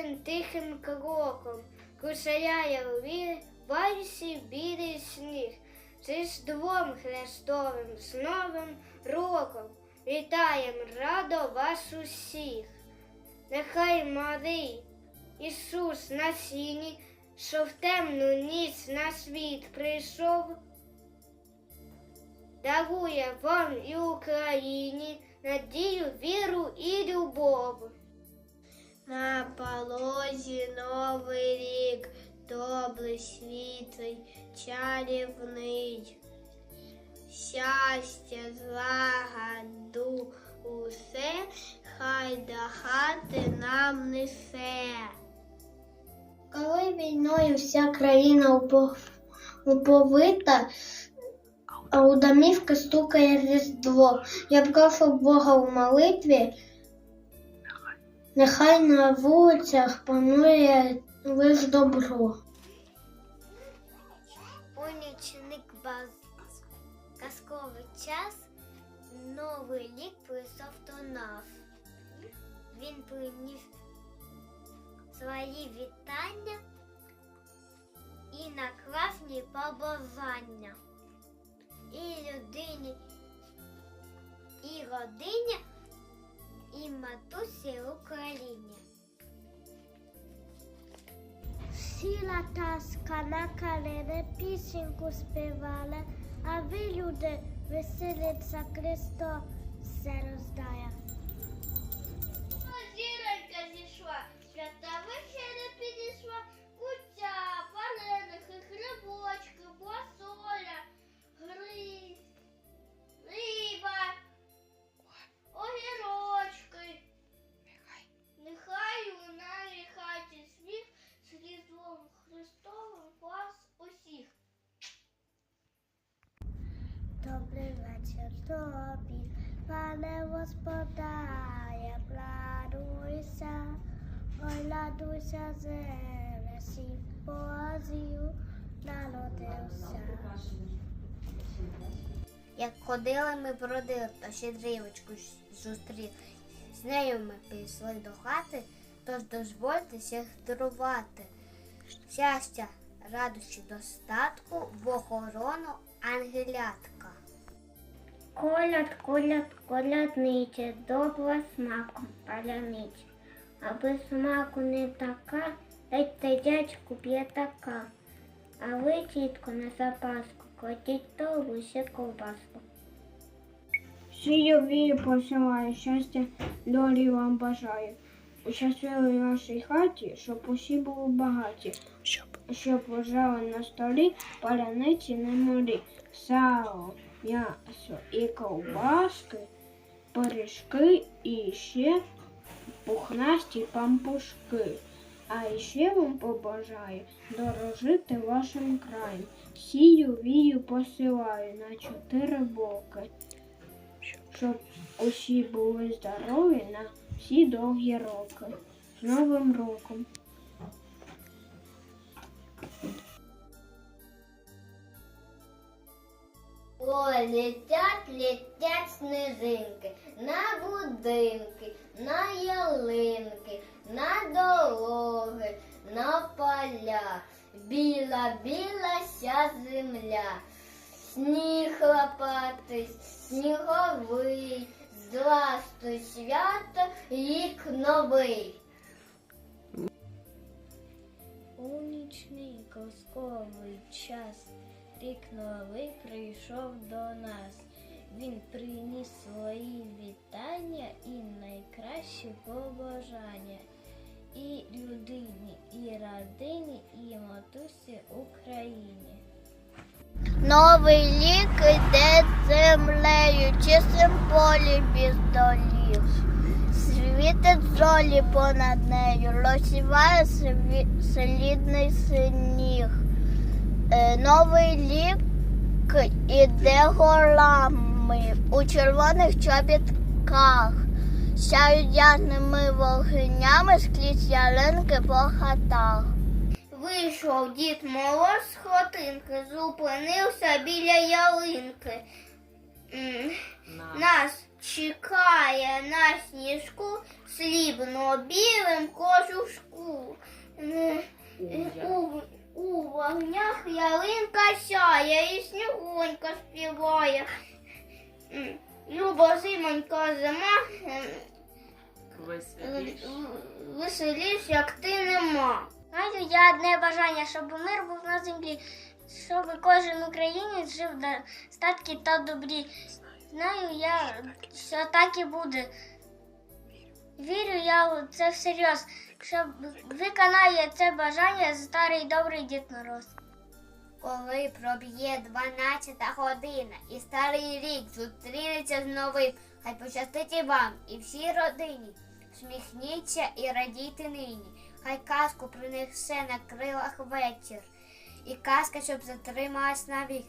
тихим тихим кроком, кушаяє в вальсі білий сніг. З Різдвом Христовим з Новим роком вітаєм радо вас усіх. Нехай малий Ісус на сіні, що в темну ніч на світ прийшов, дарує вам і Україні надію, віру і любов. Полозі новий рік, добрий, світлий, чарівний. Щастя, злагоду, усе, хай до хати нам несе. Коли війною вся країна уповита, а у домівки стукає різдво. Я прошу Бога в молитві, нехай на вулицях панує лиш добро. Унічник баз. Казковий час, новий рік прийшов до нас. Він приніс свої вітання і накласні побажання. І людині, і родині, і матусі Україні. Сіла таска на калини, пісеньку співали, а ви, люди, веселиться Христо все роздає. Добрий вечір тобі, пане господаря, радуйся, ой, радуйся, зелесі, позів народився. Як ходили ми бродили, та щедрівочку зустрів. З нею ми пішли до хати, тож дозвольте дарувати. Щастя, радощі, достатку, в охорону ангелятка. Коляд, коляд, колядниче, добра смаку паляниць. Аби смаку не така, дайте дядьку п'ятака. А ви, тітко, на запаску, кладіть торбу ще ковбаску. Сію вію посилаю, щастя долі вам бажаю. У щасливій вашій хаті, щоб усі були багаті, щоб лежали на столі паляниці немалі, сало, м'ясо і ковбаски, пиріжки і ще пухнасті пампушки. А ще вам побажаю дорожити вашим краєм. Сію вію посилаю на чотири боки щоб усі були здорові на всі довгі роки. З Новим роком! Ой, летять, летять снежинки на будинки, на ялинки, на дороги, на поля. Біла, біла ся земля. Сніг лопатий, сніговий, Здрастуй, свято, рік новий. У нічний казковий час новий прийшов до нас. Він приніс свої вітання і найкращі побажання. І людині, і родині, і матусі Україні. Новий рік іде землею, чистим полі без долів. Світить золі понад нею, розсіває слідний сніг. Е, Новий рік іде горами у червоних чобітках. Сяють ясними вогнями скрізь ялинки по хатах. Вийшов дід Мороз з хотинки, зупинився біля ялинки. Нас чекає на сніжку слібно білим кожушку. Е, У, у вогнях ялинка сяє і снігонька співає. М, Любо зимонька зима, веселіш, як ти нема. Знаю я одне бажання, щоб мир був на землі, щоб кожен українець жив на статки та добрі. Знаю я, що так і буде. Вірю я у це всерйоз, що виконає це бажання старий добрий Дід Мороз. Коли проб'є 12 година і старий рік зустрінеться з новим, хай пощастить і вам, і всій родині. Всміхніться і радійте нині, хай казку принесе на крилах вечір, і казка, щоб затрималась навік.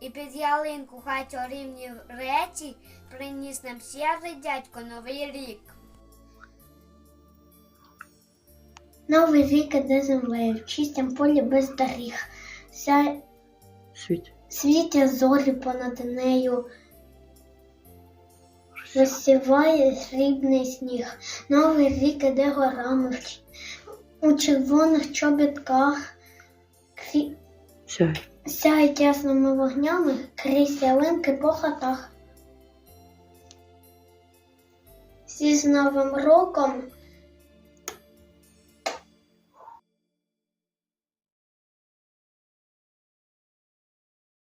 І під ялинку хай чарівні речі приніс нам сірий дядько новий рік. Новий рік іде землею, в чистім полі без доріг. Ся... Світ. Світять зорі понад нею, розсіває срібний сніг. Новий рік іде горами в у червоних чобітках, крі... Сяй. сяють ясними вогнями крізь ялинки по хатах. Всі з Новим роком